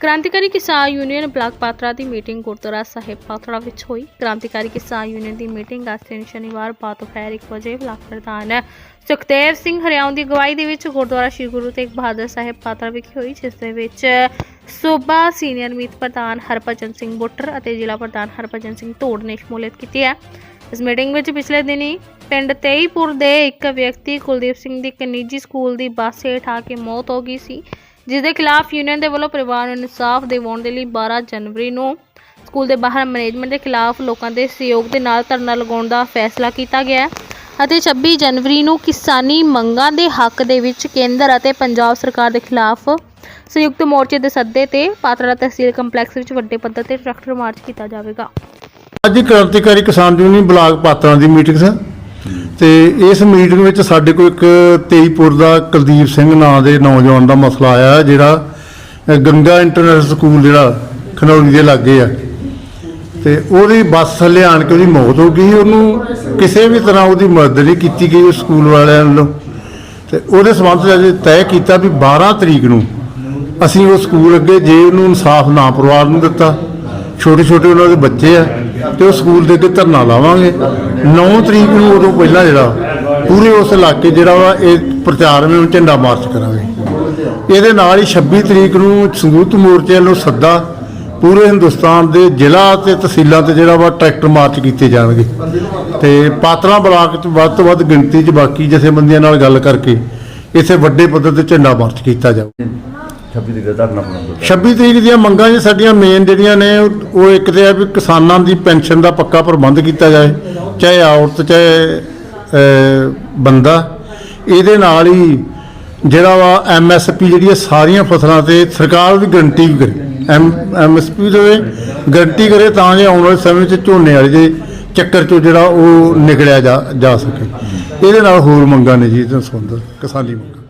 ਕ੍ਰਾਂਤੀਕਾਰੀ Kisan union block Patran ਦੀ meeting Gurdwara Sahib Patran ਵਿੱਚ ਹੋਈ। ਕ੍ਰਾਂਤੀਕਾਰੀ ਕਿਸਾਨ ਯੂਨੀਅਨ ਦੀ ਮੀਟਿੰਗ ਅੱਜ ਦਿਨ ਸ਼ਨੀਵਾਰ ਬਾਅਦ ਦੁਪਹਿਰ 1 ਵਜੇ ਬਲਾਕ ਪ੍ਰਧਾਨ ਸੁਖਦੇਵ ਸਿੰਘ ਹਰਿਆਉਂ ਦੀ ਅਗਵਾਈ ਦੇ ਵਿੱਚ ਗੁਰਦੁਆਰਾ ਸ਼੍ਰੀ ਗੁਰੂ ਤੇਗ ਬਹਾਦਰ ਸਾਹਿਬ ਪਾਤਰਾ ਵਿਖੇ ਹੋਈ, ਜਿਸ ਦੇ ਵਿੱਚ ਸੂਬਾ ਸੀਨੀਅਰ ਮੀਤ ਪ੍ਰਧਾਨ ਹਰਭਜਨ ਸਿੰਘ ਬੁੱਟਰ ਅਤੇ ਜ਼ਿਲ੍ਹਾ ਪ੍ਰਧਾਨ ਹਰਭਜਨ ਸਿੰਘ ਧੋੜ ਨੇ ਸ਼ਮੂਲੀਅਤ ਕੀਤੀ ਹੈ। ਇਸ ਮੀਟਿੰਗ ਵਿੱਚ ਪਿਛਲੇ ਦਿਨੀ ਪਿੰਡ ਤੇਈਪੁਰ ਦੇ ਇੱਕ ਵਿਅਕਤੀ ਕੁਲਦੀਪ ਸਿੰਘ ਦੀ ਇੱਕ ਨਿੱਜੀ ਸਕੂਲ ਦੀ ਬੱਸ ਹੇਠ ਆ ਕੇ ਮੌਤ ਹੋ ਗਈ ਸੀ। ਜਿਸ ਦੇ ਖਿਲਾਫ ਯੂਨੀਅਨ ਦੇ ਵੱਲੋਂ ਪਰਿਵਾਰ ਨੂੰ ਇਨਸਾਫ ਦਿਵਾਉਣ ਦੇ ਲਈ 12 ਜਨਵਰੀ ਨੂੰ ਸਕੂਲ ਦੇ ਬਾਹਰ ਮੈਨੇਜਮੈਂਟ ਦੇ ਖਿਲਾਫ ਲੋਕਾਂ ਦੇ ਸਹਿਯੋਗ ਦੇ ਨਾਲ ਧਰਨਾ ਲਗਾਉਣ ਦਾ ਫੈਸਲਾ ਕੀਤਾ ਗਿਆ ਹੈ ਅਤੇ 26 ਜਨਵਰੀ ਨੂੰ ਕਿਸਾਨੀ ਮੰਗਾਂ ਦੇ ਹੱਕ ਦੇ ਵਿੱਚ ਕੇਂਦਰ ਅਤੇ ਪੰਜਾਬ ਸਰਕਾਰ ਦੇ ਖਿਲਾਫ ਸੰਯੁਕਤ ਮੋਰਚੇ ਦੇ ਸੱਦੇ ਤੇ ਪਾਤੜਾ ਤਹਿਸੀਲ ਕੰਪਲੈਕਸ ਵਿੱਚ ਵੱਡੇ ਪੱਧਰ ਤੇ ਟਰੈਕਟਰ ਮਾਰਚ ਕੀਤਾ ਜਾਵੇਗਾ। ਅੱਜ ਕ੍ਰਾਂਤੀਕਾਰੀ ਕਿਸਾਨ ਯੂਨੀਅਨ ਬਲਾਕ ਪਾਤਰਾਂ ਦੀ ਮੀਟਿੰਗ ਸੀ ਤੇ ਇਸ ਮੀਟਿੰਗ ਵਿੱਚ ਸਾਡੇ ਕੋਲ ਇੱਕ 23ਪੁਰ ਦਾ ਕੁਲਦੀਪ ਸਿੰਘ ਨਾਂ ਦੇ ਨੌਜਵਾਨ ਦਾ ਮਸਲਾ ਆਇਆ ਜਿਹੜਾ ਗੰਗਾ ਇੰਟਰਨੈਸ਼ਨਲ ਸਕੂਲ ਜਿਹੜਾ ਖਨੌਰੀ ਦੇ ਲਾਗੇ ਆ। ਤੇ ਉਹਦੀ ਬੱਸ ਥੱਲੇ ਆਣ ਕੇ ਉਹਦੀ ਮੌਤ ਹੋ ਗਈ, ਉਹਨੂੰ ਕਿਸੇ ਵੀ ਤਰ੍ਹਾਂ ਉਹਦੀ ਮਦਦ ਨਹੀਂ ਕੀਤੀ ਗਈ ਉਸ ਸਕੂਲ ਵਾਲਿਆਂ ਵੱਲੋਂ। ਤੇ ਉਹਦੇ ਸੰਬੰਧ ਵਿੱਚ ਅੱਜ ਤੈਅ ਕੀਤਾ ਵੀ 12 ਤਰੀਕ ਨੂੰ ਅਸੀਂ ਉਹ ਸਕੂਲ ਅੱਗੇ ਜੇ ਉਹਨੂੰ ਇਨਸਾਫ ਨਾ ਪਰਿਵਾਰ ਨੂੰ ਦਿੱਤਾ ਛੋਟੇ ਛੋਟੇ ਉਹਨਾਂ ਦੇ ਬੱਚੇ ਆ, ਤੇ ਉਹ ਸਕੂਲ ਦੇ ਅੱਗੇ ਧਰਨਾ ਲਾਵਾਂਗੇ। 9 ਤਰੀਕ ਨੂੰ ਉਦੋਂ ਪਹਿਲਾਂ ਜਿਹੜਾ ਪੂਰੇ ਉਸ ਇਲਾਕੇ ਜਿਹੜਾ ਵਾ ਇਹ ਪ੍ਰਚਾਰ ਵਿੱਚ ਝੰਡਾ ਮਾਰਚ ਕਰਾਂਗੇ। ਇਹਦੇ ਨਾਲ ਹੀ 26 ਤਰੀਕ ਨੂੰ ਸੰਯੁਕਤ ਮੋਰਚੇ ਵੱਲੋਂ ਸੱਦਾ ਪੂਰੇ ਹਿੰਦੁਸਤਾਨ ਦੇ ਜ਼ਿਲ੍ਹਾ ਤੇ ਤਹਿਸੀਲਾਂ ਤੇ ਜਿਹੜਾ ਵਾ ਟਰੈਕਟਰ ਮਾਰਚ ਕੀਤੇ ਜਾਣਗੇ। ਤੇ ਪਾਤਰਾ ਬਲਾਕ ਚ ਵੱਧ ਤੋਂ ਵੱਧ ਗਿਣਤੀ ਚ ਬਾਕੀ ਜਥੇਬੰਦੀਆਂ ਨਾਲ ਗੱਲ ਕਰਕੇ ਇੱਥੇ ਵੱਡੇ ਪੱਧਰ ਤੇ ਝੰਡਾ ਮਾਰਚ ਕੀਤਾ ਜਾਊ। 26 ਦੀ ਧਰਨਾ ਬਣਾਉਂਦਾ 26 ਤਰੀਕ ਦੀਆਂ ਮੰਗਾਂ ਜੀ ਸਾਡੀਆਂ ਮੇਨ ਜਿਹੜੀਆਂ ਨੇ ਉਹ ਇੱਕ ਤੇ ਹੈ ਵੀ ਕਿਸਾਨਾਂ ਦੀ ਪੈਨਸ਼ਨ ਦਾ ਪੱਕਾ ਪ੍ਰਬੰਧ ਕੀਤਾ ਜਾਏ। ਚਾਹੇ ਔਰਤ, ਚਾਹੇ ਬੰਦਾ, ਇਹਦੇ ਨਾਲ ਹੀ ਜਿਹੜਾ ਵਾ ਐਮਐਸਪੀ ਜਿਹੜੀ ਹੈ ਸਾਰੀਆਂ ਫਸਲਾਂ ਤੇ ਸਰਕਾਰ ਦੀ ਗਰੰਟੀ ਵੀ ਕਰੇ। ਐਮ ਐਮਐਸਪੀ ਦੇ ਗਰੰਟੀ ਕਰੇ ਤਾਂ ਜੇ ਆਉਣ ਵਾਲੇ ਸਮੇਂ 'ਚ ਝੋਨੇ ਵਾਲੇ ਦੇ ਚੱਕਰ 'ਚੋਂ ਜਿਹੜਾ ਉਹ ਨਿਕਲਿਆ ਜਾ ਜਾ ਸਕੇ। ਇਹਦੇ ਨਾਲ ਹੋਰ ਮੰਗਾਂ ਨੇ ਜੀ ਇਹਦੇ ਸੰਬੰਧ ਕਿਸਾਨੀ ਮੰਗਾਂ।